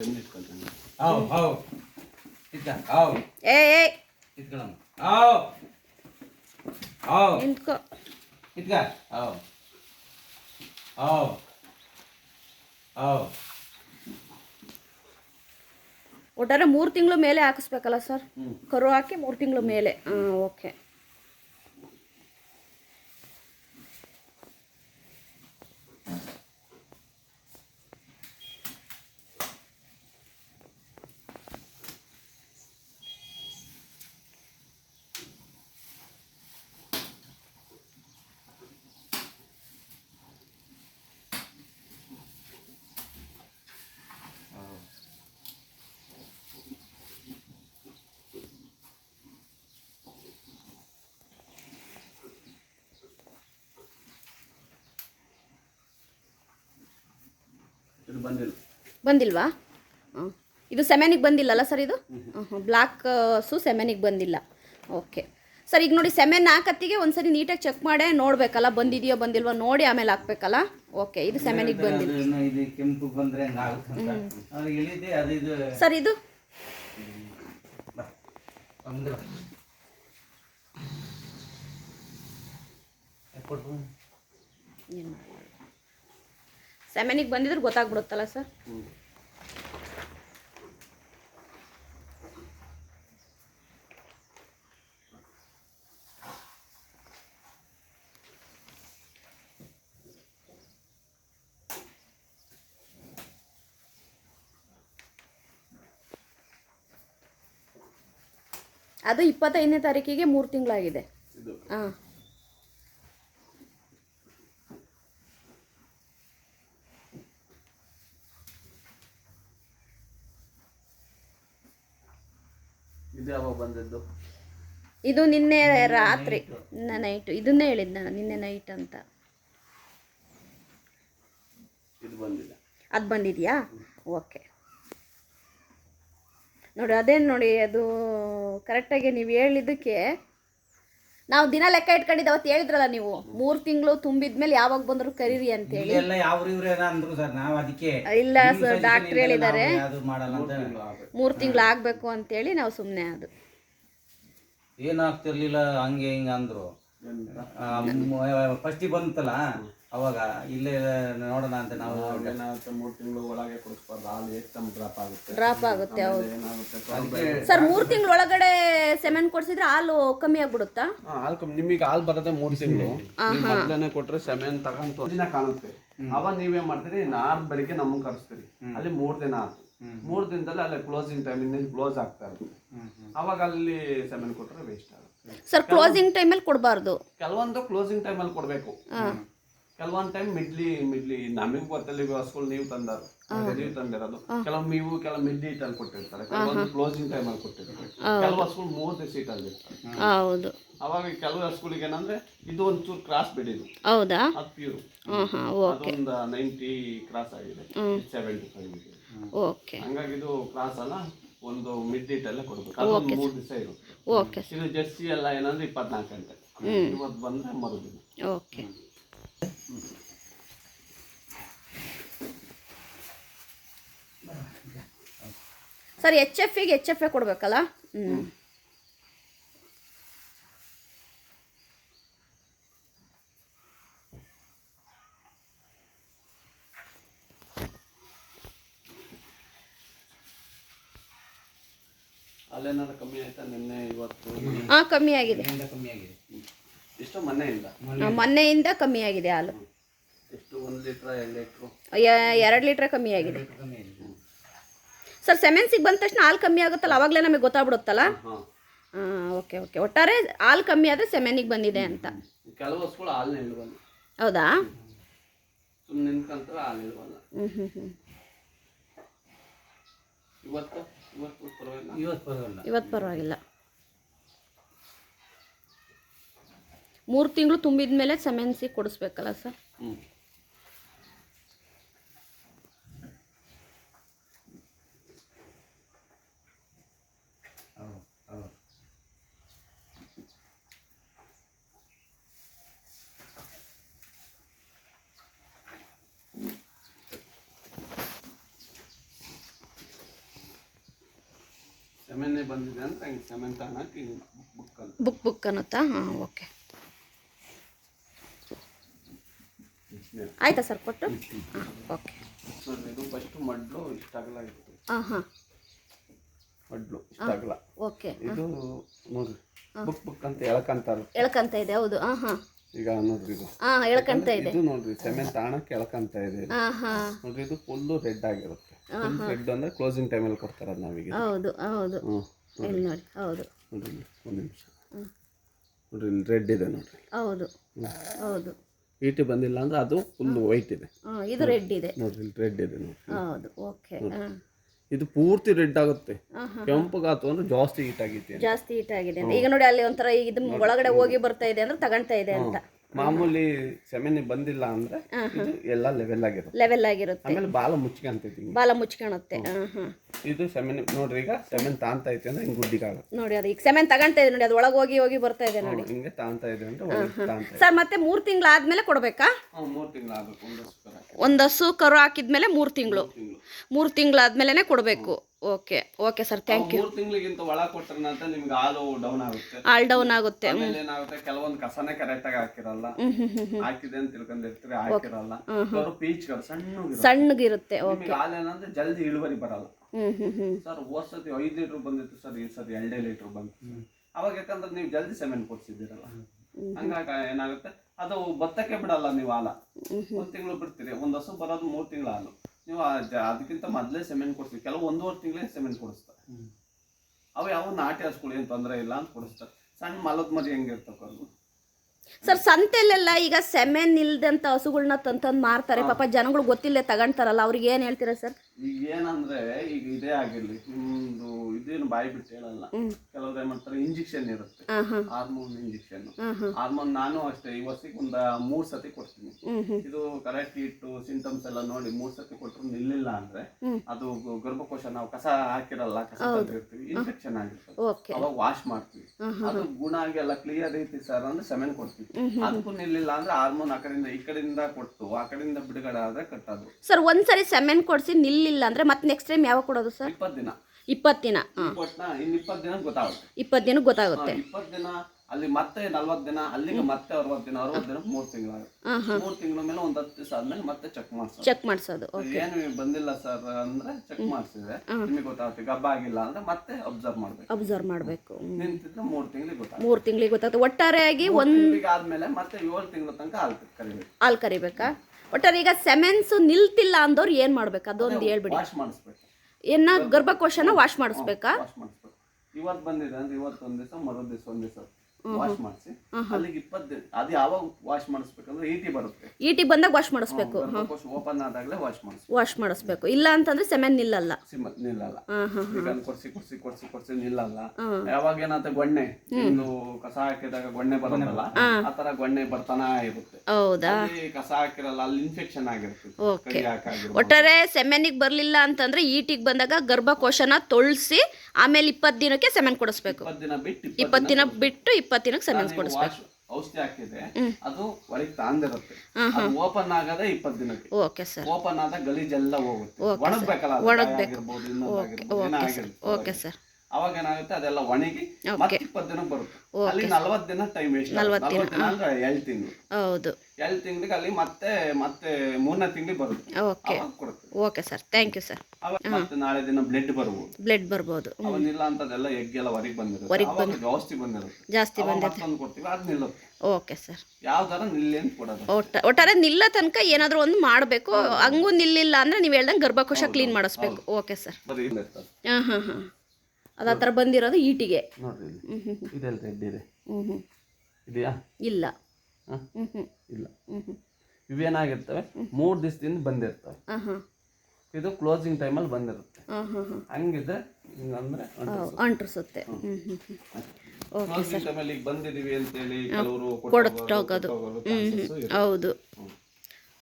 How how ಇದ್ಕ how ಏ ಏ ಇದ್ಕೊಳಮ್ಮ ಹೌ ಹೌ ನಿಂತ್ಕೋ ಇದ್ಕ ಹೌ ಹೌ ಹೌ ಒಟ್ಟಾರೆ ಮೂರು ತಿಂಗಳು ಮೇಲೆ ಹಾಕಿಸ್ಬೇಕಲ್ಲ ಸರ್ ಕರು ಹಾಕಿ ಮೂರು ತಿಂಗಳು ಮೇಲೆ ಹಾಂ ಓಕೆ ಬಂದಿಲ್ಲ. ಬಂದಿಲ್ವಾ? ಹಾಂ. ಇದು ಸೆಮೆನಿಗೆ ಬಂದಿಲ್ಲಲ್ಲ ಸರ್ ಇದು? ಹ್ಞೂ ಬ್ಲ್ಯಾಕ್ ಸು ಸೆಮೆನಿಗೆ ಬಂದಿಲ್ಲ. ಓಕೆ. ಸರ್ ಈಗ ನೋಡಿ ಸೆಮೆನ್ ಹಾಕತ್ತಿಗೆ ಒಂದ್ಸರಿ ನೀಟಾಗಿ ಚೆಕ್ ಮಾಡೇ ನೋಡಬೇಕಲ್ಲ ಬಂದಿದೆಯೋ ಬಂದಿಲ್ವೋ ನೋಡಿ ಆಮೇಲೆ ಹಾಕ್ಬೇಕಲ್ಲ? ಓಕೆ ಇದು ಸೆಮೆನಿಗೆ ಬಂದಿಲ್ಲ. ಸರ್ ಇದು? ಇದು ಸೆಮೆನಿಗೆ ಬಂದಿದ್ರೆ ಗೊತ್ತಾಗ್ಬಿಡುತ್ತಲ್ಲ ಸರ್? ಅದು ಇಪ್ಪತ್ತೈದನೇ ತಾರೀಕಿಗೆ ಮೂರು ತಿಂಗಳಾಗಿದೆ. ಹಾಂ. ಇದು ಯಾವಾಗ ಬಂದದ್ದು? ಇದು ನಿನ್ನೆ ರಾತ್ರಿ ನೈಟ್ ನೈಟು ಇದನ್ನೇ ಹೇಳಿದ್ ನಾನು ನಿನ್ನೆ ನೈಟ್ ಅಂತ. ಇದು ಬಂದಿಲ್ಲ ಅದು ಬಂದಿದೆಯಾ? ಓಕೆ. ನೋಡಿ ಅದೇನು ನೋಡಿ ಅದು ಕರೆಕ್ಟಾಗಿ ನೀವು ಹೇಳಿದ್ದಕ್ಕೆ ನಾವು ದಿನ ಲೆಕ್ಕ ಇಟ್ಕೊಂಡಿದ್ದು ಅವತ್ತು ಹೇಳಿದ್ರಲ್ಲ ನೀವು ಮೂರ್ ತಿಂಗಳು ತುಂಬಿದ್ಮೇಲೆ ಯಾವಾಗ ಬಂದ್ರು ಕರೀರಿ ಅಂತೇಳಿ ಎಲ್ಲ ಯಾವ ಇವ್ರು ಏನೋ ಅಂದ್ರು ಸರ್ ನಾವು ಅದಕ್ಕೆ ಇಲ್ಲ ಸರ್ ಡಾಕ್ಟರ್ ಹೇಳಿದ್ದಾರೆ. ಅದು ಮಾಡಲ್ಲ ಅಂತ ಮೂರು ತಿಂಗಳು ಆಗಬೇಕು ಅಂತೇಳಿ ನಾವು ಸುಮ್ಮನೆ ಅದು. ಏನಾಗ್ತಿರ್ಲಿಲ್ಲ ಹಂಗೆ ಹಿಂಗೆ ಅಂದ್ರು. ಫಸ್ಟಿಗೆ ಬಂತಲ್ಲ? ಅವಾಗ ಇಲ್ಲೇ ನೋಡೋಣ ಅಂತ ನಾವು ಏನಾಗುತ್ತೆ ಮೂರು ತಿಂಗಳು ಒಳಗೆ ಕೊಡಿಸ್ಬಾರ್ದು. ಹಾಲು ಏಕ್ದಮ್ ಡ್ರಾಪ್ ಆಗುತ್ತೆ. ಡ್ರಾಪ್ ಆಗುತ್ತೆ ಹೌದು. ಏನಾಗುತ್ತೆ ಸರ್ ಮೂರು ತಿಂಗಳು ಒಳಗಡೆ ಸೆಮೆನ್ ಕೊಡ್ಸಿದ್ರೆ ಹಾಲು ಕಮ್ಮಿ ಆಗ್ಬಿಡುತ್ತಾ? ಹಾಲ್ ಹಾಲು ಕಮ್ಮಿ. ನಿಮಗೆ ಹಾಲು ಬರೋದೇ ಮೂರು ತಿಂಗಳು. ಮೊದಲನೇ ಕೊಟ್ರೆ ಸೆಮೆನ್ ತಗೊಂಡು ದಿನ ಕಾಣುತ್ತೆ. ಅವಾಗ ನೀವೇನ್ ಮಾಡ್ತೀರಿ? ನಾರ್ ಬೆಳಿಗ್ಗೆ ನಮಗೆ ಕರೆಸ್ತೀರಿ. ಅಲ್ಲಿ ಮೂರ್ ದಿನ ಆಯ್ತು ಮೂರ್ ದಿನದಲ್ಲಿ ಅಲ್ಲಿ ಕ್ಲೋಸಿಂಗ್ ಟೈಮ್ ಇನ್ನೇನು ಕ್ಲೋಸ್ ಆಗ್ತಾ ಇರುತ್ತೆ ಅವಾಗ ಅಲ್ಲಿ ಸೆಮೆನ್ ಕೊಟ್ರೆ ವೇಸ್ಟ್ ಆಗುತ್ತೆ. ಸರ್ ಕ್ಲೋಸಿಂಗ್ ಟೈಮಲ್ಲಿ ಕೊಡಬಾರ್ದು. ಕೆಲವೊಂದು ಕ್ಲೋಸಿಂಗ್ ಟೈಮಲ್ಲಿ ಕೊಡಬೇಕು. ಕೆಲವೊಂದು ಟೈಮ್ ಮಿಡ್ಲಿ ಮಿಡ್ಲಿ ನಮಗ್ ಗೊತ್ತಲ್ಲಿ ಹಸ್ಗಳು ನೀವು ತಂದಾರು ನೀವು ತಂದಿರೋದು. ಕೆಲವು ನೀವು ಕೆಲವು ಮಿಡ್ಲಿ ಟೈಮ್ ಕೊಟ್ಟಿರ್ತಾರೆ. ಕೆಲವೊಂದು ಕ್ಲೋಸಿಂಗ್ ಟೈಮ್ ಅಲ್ಲಿ ಕೊಟ್ಟಿರ್ತಾರೆ. ಕೆಲವು ಹಸ್ಗಳು ಮೂವತ್ತು ಸೀಟ್ ಅಲ್ಲಿ ಹೌದು. ಅವಾಗ ಕೆಲವು ಹಸ್ಗಳಿಗೆ ಏನಂದ್ರೆ ಇದು ಒಂಚೂರು ಕ್ರಾಸ್ ಬಿಡಿದು ಹೌದಾ? ಅದು ಪ್ಯೂರ್ ಅದೊಂದು ನೈಂಟಿ ಕ್ರಾಸ್ ಆಗಿದೆ. Seventy five okay. ಹಂಗಾಗಿ ಇದು ಕ್ರಾಸ್ ಅಲ್ಲ ಒಂದು ಮಿಡ್ ಅಲ್ಲೇ ಕೊಡ್ಬೇಕು. ಅದೊಂದು ಮೂರು ದಿವಸ ಇರುತ್ತೆ. ಓಕೆ ಇದು ಜರ್ಸಿ ಎಲ್ಲ ಏನಂದ್ರೆ ಇಪ್ಪತ್ನಾಲ್ಕು ಗಂಟೆ. ಇವತ್ತು ಬಂದ್ರೆ ಮರುದಿನ. ಓಕೆ. ಸರ್ ಎಚ್ ಎಫ್ಗೆ ಎಚ್ ಎಫ್ ಎ ಕೊಡಬೇಕಲ್ಲ? ಹ್ಞೂ ಅಲ್ಲೇನಾದ್ರು ಕಮ್ಮಿ ಆಯ್ತಾ? ನಿನ್ನೆ ಇವತ್ತು ಹಾಂ ಕಮ್ಮಿ ಆಗಿದೆ. ಎಷ್ಟು ಮೊನ್ನೆಯಿಂದ ಮೊನ್ನೆಯಿಂದ ಕಮ್ಮಿ ಆಗಿದೆ ಹಾಲು. ಎಷ್ಟು ಒಂದು ಲೀಟ್ರ್ ಎರಡು ಲೀಟ್ರು. ಎರಡು ಲೀಟ್ರ್ ಕಮ್ಮಿ ಆಗಿದೆ ಸರ್ ಸೆಮೆನ್ಸಿಗೆ ಬಂದ ತಕ್ಷಣ ಹಾಲು ಕಮ್ಮಿ ಆಗುತ್ತಲ್ಲ? ಅವಾಗಲೇ ನಮಗೆ ಗೊತ್ತಾಗ್ಬಿಡುತ್ತಲ್ಲ? ಹಾಂ ಓಕೆ ಓಕೆ. ಒಟ್ಟಾರೆ ಹಾಲು ಕಮ್ಮಿ ಆದರೆ ಸೆಮೆನಿಗೆ ಬಂದಿದೆ ಅಂತ. ಕೆಲವು ಹಸುಗಳು ಹಾಲು ನಿಲ್ಬಲ್ಲ ಹೌದಾ? ಸುಮ್ಮನೆ ನಿಂತ್ಕೊಂತಾರೆ ಹಾಲು ನಿಲ್ಬಲ್ಲ ಹ್ಞೂ ಹ್ಞೂ ಹ್ಞೂ ಇವತ್ತು? ಇವತ್ತು ಪರವಾಗಿಲ್ಲ. ಇವತ್ತು ಪರವಾಗಿಲ್ಲ. ಮೂರು ತಿಂಗಳು ತುಂಬಿದ ಮೇಲೆ ಸೆಮೆನ್ಸಿ ಕೊಡಿಸ್ಬೇಕಲ್ಲ ಸರ್? ಹ್ಞೂ ಬಂದಿದೆ ಅಂತ ಬುಕ್ ಅಂತ ಬುಕ್ ಬುಕ್ ಅನ್ನುತ್ತಾ? ಹಾಂ ಓಕೆ ಆಯ್ತಾ ಸರ್ ಕೊಟ್ಟು? ಹಾಂ ಓಕೆ. ಸರ್ ಇದು ಫಸ್ಟ್ ಮಡ್ಲು ಇಷ್ಟ ಅಗಲ ಇತ್ತು. ಹಾಂ ಹಾಂ. ಮಡ್ಲು ಇಷ್ಟ ಅಗಲ ಓಕೆ. ಇದು ನೋಡ್ರಿ ಬುಕ್ ಬುಕ್ ಅಂತ ಎಳ್ಕಂತಾರ. ಎಳ್ಕಂತ ಇದೆ ಹೌದು. ಹಾಂ ಹಾಂ. ಈಗ ನೋಡ್ರಿ ಇದು. ಹಾಂ ಎಳ್ಕಂತ ಇದೆ. ಇದು ನೋಡ್ರಿ ಸೆಮೆಂಟ್ ತಗೊಳಕ್ಕೆ ಎಳಕಂತ ಇದೆ. ಹಾಂ ಹಾಂ. ನೋಡ್ರಿ ಇದು ಫುಲ್ಲು ರೆಡ್ ಆಗಿರುತ್ತೆ. ಫುಲ್ ರೆಡ್ ಅಂದ್ರೆ ಕ್ಲೋಸಿಂಗ್ ಟೈಮಲ್ಲಿ ಕೊಡ್ತಾರೆ ಅದು ನಾವೀಗ. ಹೌದು ಹೌದು. ಇಲ್ಲಿ ನೋಡಿ ಹೌದು. ನೋಡ್ರಿ ಒಂದು ನಿಮಿಷ. ನೋಡ್ರಿ ಇಲ್ಲಿ ರೆಡ್ ಇದೆ ನೋಡ್ರಿ. ಹೌದು ಹೌದು. ಈಟಿ ಬಂದಿಲ್ಲ ಅಂದ್ರೆ ಅದು ಫುಲ್ ವೈಟ್ ಇದೆ. ಇದು ರೆಡ್ ಇದೆ. ನೋಡ್ರಿ ರೆಡ್ ಇದೆ ನೋಡ್ರಿ ಹೌದು ಓಕೆ ಇದು ಪೂರ್ತಿ ರೆಡ್ ಆಗುತ್ತೆ. ಕೆಂಪಗಾತು ಅಂದ್ರೆ ಜಾಸ್ತಿ ಹೀಟ್ ಆಗಿದೆ ಜಾಸ್ತಿ ಹೀಟ್ ಆಗಿದೆ ಈಗ ನೋಡಿ ಅಲ್ಲಿ ಒಂಥರ ಈಗ ಇದು ಒಳಗಡೆ ಹೋಗಿ ಬರ್ತಾ ಇದೆ ಅಂದ್ರೆ ತಗೊಂತಾ ಇದೆ ಅಂತ. ಮಾಮೂಲಿ ಸೆಮೆನಿ ಬಂದಿಲ್ಲ ಅಂದ್ರೆ ಇದು ಎಲ್ಲ ಲೆವೆಲ್ ಆಗಿರುತ್ತೆ. ಲೆವೆಲ್ ಆಗಿರುತ್ತೆ. ಆಮೇಲೆ ಬಾಲ ಮುಚ್ಕೊಂತೈತಿ ಬಾಲ ಮುಚ್ಕೊಳುತ್ತೆ ಇದು ಸೆಮೆನಿ ನೋಡ್ರಿ ಈಗ ಸೆಮೆನ್ ತಾಂತ ಐತೆ ಅಂದ್ರೆ ಹಿಂಗೆ ಗುಡ್ಡಿಗಾಗುತ್ತೆ ನೋಡಿ ಅದು ಈಗ ಸೆಮೆನ್ ತಗೊಂತ ಇದೆ ನೋಡಿ ಅದು ಒಳಗೆ ಹೋಗಿ ಹೋಗಿ ಬರ್ತಾ ಇದೆ ನೋಡಿ. ಹಿಂಗೆ ತಾಂತ ಇದೆ ಅಂದ್ರೆ ತಾಂತ ಇದೆ. ಸರ್ ಮತ್ತೆ ಮೂರು ತಿಂಗಳಾದ್ಮೇಲೆ ಕೊಡಬೇಕಾ? ಹ್ಞೂ ಮೂರು ತಿಂಗಳು ಆಗಬೇಕು ಒಂದು ಹಸು ಕರು ಹಾಕಿದ್ಮೇಲೆ ಮೂರು ತಿಂಗಳು. ತಿಂಗಳು. ಮೂರು ತಿಂಗಳಾದ್ಮೇಲೆ ಕೊಡಬೇಕು. Okay okay sir thank you ಮೂರು ತಿಂಗಳಿಗಿಂತ ಒಳ ಕೊಟ್ಟರೆ ಅಂತ ನಿಮ್ಗೆ ಹಾಲು ಡೌನ್ ಆಗುತ್ತೆ. ಆಲ್ ಡೌನ್ ಆಗುತ್ತೆ ಆಮೇಲೆ ಏನಾಗುತ್ತೆ ಕೆಲವೊಂದು ಕಸನೇ ಕರೆಕ್ಟ್ ಆಗಿ ಹಾಕಿರಲ್ಲ. ಹಾಕಿದೆ ಅಂತ ತಿಳ್ಕೊಂಡಿರ್ತೀರಿ ಹಾಕಿರಲ್ಲ. ಅವರು ಪೀಚ್ಗಳು ಸಣ್ಣಗಿರುತ್ತೆ. ಸಣ್ಣಗಿರುತ್ತೆ ಓಕೆ. ಹಾಲು ಏನಂದ್ರೆ ಜಲ್ದಿ ಇಳುವರಿ ಬರಲ್ಲ. ಸರ್ ಹೋದ್ ಸತಿ ಐದು ಲೀಟರ್ ಬಂದಿತ್ತು ಸರ್ ಈ ಸತಿ ಎರಡೇ ಲೀಟರ್ ಬಂತು. ಅವಾಗ ಯಾಕಂದ್ರೆ ನೀವು ಜಲ್ದಿ ಸೆಮೆನ್ ಕೊಡ್ಸಿದ್ದೀರಲ್ಲ. ಹಂಗಾಗ ಏನಾಗುತ್ತೆ ಅದು ಭತ್ತಕ್ಕೆ ಬಿಡಲ್ಲ ನೀವು ಹಾಲ. ಒಂದ್ ತಿಂಗಳು ಬಿಡ್ತೀರಿ ಒಂದ್ ಹಸು ಬರೋದು ಮೂರ್ ತಿಂಗಳ ಹಾಲು. ನೀವು ಅದಕ್ಕಿಂತ ಮೊದಲೇ ಸೆಮೆಂಟ್ ಕೊಡ್ತೀವಿ ಕೆಲವು ಒಂದೂವರೆ ತಿಂಗಳೇ ಸೆಮೆಂಟ್ ಕೊಡಿಸ್ತಾರೆ. ಅವು ಯಾವ ನಾಟಿ ಹಸ್ಗಳು ಏನು ತೊಂದರೆ ಇಲ್ಲ ಅಂತ ಕೊಡಿಸ್ತಾರೆ. ಸಣ್ಣ ಮಲದ ಮರಿ ಹೆಂಗಿರ್ತವೆ ಸರ್ ಸಂತೆಲೆಲ್ಲ ಈಗ ಸೆಮೆನ್ ಇಲ್ದಂತ ಹಸುಗಳನ್ನ ತಂತಂದು ಮಾರ್ತಾರೆ. ಪಾಪ ಜನಗಳು ಗೊತ್ತಿಲ್ಲೇ ತಗೊಂತಾರಲ್ಲ ಅವ್ರಿಗೆ ಏನು ಹೇಳ್ತೀರಾ ಸರ್ ಈಗ ಏನಂದ್ರೆ ಈಗ ಇದೇ ಆಗಿರ್ಲಿ. ಒಂದು ಇದೇನು ಬಾಯಿ ಬಿಟ್ಟು ಹೇಳಲ್ಲ. ಕೆಲವ್ರು ಏನ್ ಮಾಡ್ತಾರೆ ಇಂಜೆಕ್ಷನ್ ಇರುತ್ತೆ. ಹಾರ್ಮೋನ್ ಇಂಜೆಕ್ಷನ್ ಹಾರ್ಮೋನ್ ನಾನು ಅಷ್ಟೇ ಈ ವರ್ಷಕ್ಕೆ ಒಂದು ಮೂರ್ ಸತಿ ಕೊಡ್ತೀನಿ. ಇದು ಕರೆಕ್ಟ್ ಇಟ್ಟು ಸಿಂಟಮ್ಸ್ ಎಲ್ಲ ನೋಡಿ ಮೂರ್ ಸತಿ ಕೊಟ್ಟರು ನಿಲ್ಲಿಲ್ಲ ಅಂದ್ರೆ ಅದು ಗರ್ಭಕೋಶ ನಾವು ಕಸ ಹಾಕಿರಲ್ಲ ಕಸ ಇರ್ತೀವಿ ಇನ್ಫೆಕ್ಷನ್ ಆಗಿರ್ತದೆ. ಅವಾಗ ವಾಶ್ ಮಾಡ್ತೀವಿ. ಅದು ಗುಣ ಆಗಿ ಎಲ್ಲ ಕ್ಲಿಯರ್ ಐತಿ ಸರ್ ಅಂದ್ರೆ ಸೆಮೆನ್ ಕೊಡ್ತೀವಿ. ಅದಕ್ಕೂ ನಿಲ್ಲಿಲ್ಲ ಅಂದ್ರೆ ಹಾರ್ಮೋನ್ ಆ ಕಡೆಯಿಂದ ಈ ಕಡೆಯಿಂದ ಕೊಟ್ಟು ಆ ಕಡೆಯಿಂದ ಬಿಡುಗಡೆ ಆದ್ರೆ ಕಟ್ಟೋದು. ಸರ್ ಒಂದ್ಸರಿ ಸೆಮೆನ್ ಕೊಡಿಸಿ ನಿಲ್ಲಿಲ್ಲ ಅಂದ್ರೆ ಮತ್ತೆ ನೆಕ್ಸ್ಟ್ ಟೈಮ್ ಯಾವಾಗ ಕೊಡೋದು ಸರ್ ಇಪ್ಪತ್ತು ದಿನ. ಇಪ್ಪತ್ತು ದಿನ ಹಾಂ. ಇಪ್ಪತ್ತು ದಿನ ಗೊತ್ತಾಗುತ್ತೆ. ಇಪ್ಪತ್ತು ದಿನಕ್ಕೆ ಗೊತ್ತಾಗುತ್ತೆ. ಇಪ್ಪತ್ತು ದಿನ ಅಲ್ಲಿ ಮತ್ತೆ ನಲ್ವತ್ತು ದಿನ ಅಲ್ಲಿಗೆ ಮತ್ತೆ ಅರವತ್ತು ದಿನ ಅರವತ್ತು ದಿನ ಮೂರು ತಿಂಗಳಾಗುತ್ತೆ. ಮೂರು ತಿಂಗಳ ಮೇಲೆ ಒಂದು ಹತ್ತು ದಿವಸ ಆದ್ಮೇಲೆ ಮತ್ತೆ ಚೆಕ್ ಮಾಡ್ಸೋದು. ಚೆಕ್ ಮಾಡಿಸೋದು ಏನು ಬಂದಿಲ್ಲ ಸರ್ ಅಂದ್ರೆ ಚೆಕ್ ಮಾಡ್ಸಿದ್ರೆ ನಿಮಗೆ ಗೊತ್ತಾಗುತ್ತೆ ಗಬ್ಬ ಆಗಿಲ್ಲ ಅಂದ್ರೆ ಮತ್ತೆ ಅಬ್ಸರ್ವ್ ಮಾಡ್ಬೇಕು. ಅಬ್ಸರ್ವ್ ಮಾಡಬೇಕು. ನಿಂತಿದ್ರೆ ಮೂರು ತಿಂಗಳಿಗೆ ಗೊತ್ತಾಗುತ್ತೆ. ಮೂರು ತಿಂಗಳಿಗೆ ಗೊತ್ತಾಗುತ್ತೆ. ಒಟ್ಟಾರೆಯಾಗಿ ಒಂದು ಆದ್ಮೇಲೆ ಮತ್ತೆ ಏಳು ತಿಂಗಳ ತನಕ ಹಾಲು ಕರಿಬೇಕು. ಹಾಲು ಕರಿಬೇಕಾ? ಒಟ್ಟಾರೆ ಈಗ ಸೆಮೆನ್ಸ್ ನಿಲ್ತಿಲ್ಲ ಅಂದವ್ರು ಏನು ಮಾಡ್ಬೇಕು? ಅದೊಂದು ಹೇಳ್ಬಿಡಿ. ವಾಶ್ ಮಾಡಿಸ್ಬೇಕು. ಏನ ಗರ್ಭಕೋಶನ ವಾಶ್ ಮಾಡಿಸ್ಬೇಕಾ? ಇವತ್ತು ಬಂದಿದೆ ಅಂದ್ರೆ ಇವತ್ತು ಒಂದ್ ದಿವಸ ಮರು ದಿವಸ ಒಂದ್ ದಿವಸ ವಾಶ್ ಮಾಡಿಸಿ. ಅಲ್ಲಿಗೆ ಇಪ್ಪತ್ತು ದಿನ ಅದು ಯಾವಾಗ ವಾಶ್ ಮಾಡಿಸ್ಬೇಕಂದ್ರೆ ಈಟಿ ಬರುತ್ತೆ. ಈಟಿ ಬಂದಾಗ ವಾಶ್ ಮಾಡಿಸ್ಬೇಕು. ಓಪನ್ ಆದಾಗಲೇ ವಾಶ್ ಮಾಡಿಸ್ಬೇಕು. ವಾಶ್ ಮಾಡಿಸ್ಬೇಕು. ಇಲ್ಲ ಅಂತಂದ್ರೆ ಸೆಮೆನ್ ನಿಲ್ಲಲ್ಲ. ಸಿಮ್ಮ ನಿಲ್ಲಲ್ಲ. ಹಾಂ ಹಾಂ ಈಗ ಅಲ್ಲಿ ಕೊಡ್ಸಿ ಕೊಡ್ಸಿ ಕೊಡ್ಸಿ ಕೊಡ್ಸಿ ನಿಲ್ಲಲ್ಲ. ಯಾವಾಗ ಏನಾಗುತ್ತೆ ಗೊಣ್ಣೆ. ಒಂದು ಕಸ ಹಾಕಿದಾಗ ಗೊಣ್ಣೆ ಬರೋದಲ್ಲ ಆ ತರ ಗೊಣ್ಣೆ ಬರ್ತಾನ ಇರುತ್ತೆ. ಹೌದಾ? ಕಸ ಹಾಕಿರಲ್ಲ ಅಲ್ಲಿ ಇನ್ಫೆಕ್ಷನ್ ಆಗಿರುತ್ತೆ. ಕೈ ಹಾಕಾಗಿರ್ಬೋದು. ಒಟ್ಟಾರೆ ಸೆಮೆನಿಗೆ ಬರಲಿಲ್ಲ ಅಂತಂದ್ರೆ ಈಟಿಗೆ ಬಂದಾಗ ಗರ್ಭಕೋಶನ ತೊಳ್ಸಿ ಆಮೇಲೆ ಇಪ್ಪತ್ತು ದಿನಕ್ಕೆ ಸೆಮೆನ್ ಕೊಡಿಸ್ಬೇಕು. ಇಪ್ಪತ್ತು ದಿನ ಬಿಟ್ಟು ಇಪ್ಪತ್ತು ದಿನ ಬಿಟ್ಟು ಇಪ್ಪತ್ತು ದಿನಕ್ಕೆ ಸಮನ್ಸ್ ಕೊಡಿಸ್ಬೇಕು. ಔಷಧಿ ಹಾಕಿದ್ರೆ ಅದು ಹೊರಗೆ ತಾಂದಿರುತ್ತೆ. ಅದು ಓಪನ್ ಆಗದೆ ಇಪ್ಪತ್ತು ದಿನಕ್ಕೆ. Okay sir. ಓಪನ್ ಆದ ಗಲೀಜೆಲ್ಲ ಹೋಗುತ್ತೆ. ಒಣಗ್ಬೇಕಲ್ಲ ಒಣಗ್ಬೇಕು. Okay sir. ಅವಾಗ ಏನಾಗುತ್ತೆ? ಅದೆಲ್ಲ ಒಣಗಿ ಮತ್ತೆ ಇಪ್ಪತ್ತು ದಿನ ಬರುತ್ತೆ. ಅಲ್ಲಿ ನಲ್ವತ್ತು ದಿನ ಟೈಮ್ ವೇಸ್ಟ್ ನಲ್ವತ್ತು ದಿನ. ಅಂದ್ರೆ ಎರಡು ತಿಂಗಳು. ಹೌದು. ಎಲ್ ತಿಂಗಳಿಗೆ ಅಲ್ಲಿ ಮತ್ತೆ ಮತ್ತೆ ಮೂರನೇ ತಿಂಗಳಿಗೆ ಬರುತ್ತೆ. Okay okay sir thank you sir ಮತ್ತೆ ನಾಳೆ ದಿನ ಬ್ಲಡ್ ಬರ್ಬೋದು. ಬ್ಲಡ್ ಬರ್ಬೋದು. ಅವನ್ನಿಲ್ಲ ಅಂತದೆಲ್ಲ ಎಗ್ ಎಲ್ಲ ಹೊರಗೆ ಬಂದಿರುತ್ತೆ. ಅವಾಗ ಜಾಸ್ತಿ ಬಂದಿರುತ್ತೆ. ಜಾಸ್ತಿ ಬಂದಿರುತ್ತೆ. ತಂದು ಕೊಡ್ತೀವಿ ಅದು ನಿಲ್ಲುತ್ತೆ. ಓಕೆ ಸರ್ ಯಾವ ತರ ನಿಲ್ಲಿ ಅಂತ ಕೊಡೋದು. ಒಟ್ಟ ಒಟ್ಟಾರೆ ನಿಲ್ಲ ತನಕ ಏನಾದರೂ ಒಂದು ಮಾಡಬೇಕು. ಹಂಗೂ ನಿಲ್ಲಿಲ್ಲ ಅಂದ್ರೆ ನೀವು ಹೇಳ್ದಂಗೆ ಗರ್ಭಕೋಶ ಕ್ಲೀನ್ ಮಾಡಿಸ್ಬೇಕು. Okay sir. ಹಾಂ ಹಾಂ ಹಾಂ. ಅದು ಆ ಥರ ಬಂದಿರೋದು ಈಟಿಗೆ. ನೋಡ್ರಿ ಇದೆಲ್ಲ ರೆಡ್ ಇದೆ. ಹ್ಞೂ ಹ್ಞೂ ಇದೆಯಾ? ಇಲ್ಲ. ಹ? ಹ್ಞೂ ಹ್ಞೂ ಇಲ್ಲ. ಹ್ಞೂ ಹ್ಞೂ ಇವೇನಾಗಿರ್ತವೆ? ಮೂರು ದಿವಸದಿಂದ ಬಂದಿರ್ತವೆ. ಹಾಂ ಹಾಂ. ಇದು ಕ್ಲೋಸಿಂಗ್ ಟೈಮಲ್ಲಿ ಬಂದಿರುತ್ತೆ. ಹಾಂ ಹಾಂ ಹಾಂ. ಹಂಗಿದ್ರೆ ಹಿಂಗಂದ್ರೆ ಅಂಟ್ರಿಸುತ್ತೆ. ಹ್ಞೂ ಹ್ಞೂ ಹ್ಞೂ ಕ್ಲೋಸಿಂಗ್ ಟೈಮಲ್ಲಿ ಈಗ ಬಂದಿದೀವಿ ಅಂತೇಳಿ ಕೆಲವರು ಕೊಡ್ತೋಗೋದು ಹ್ಞೂ ಹ್ಞೂ ಹೌದು.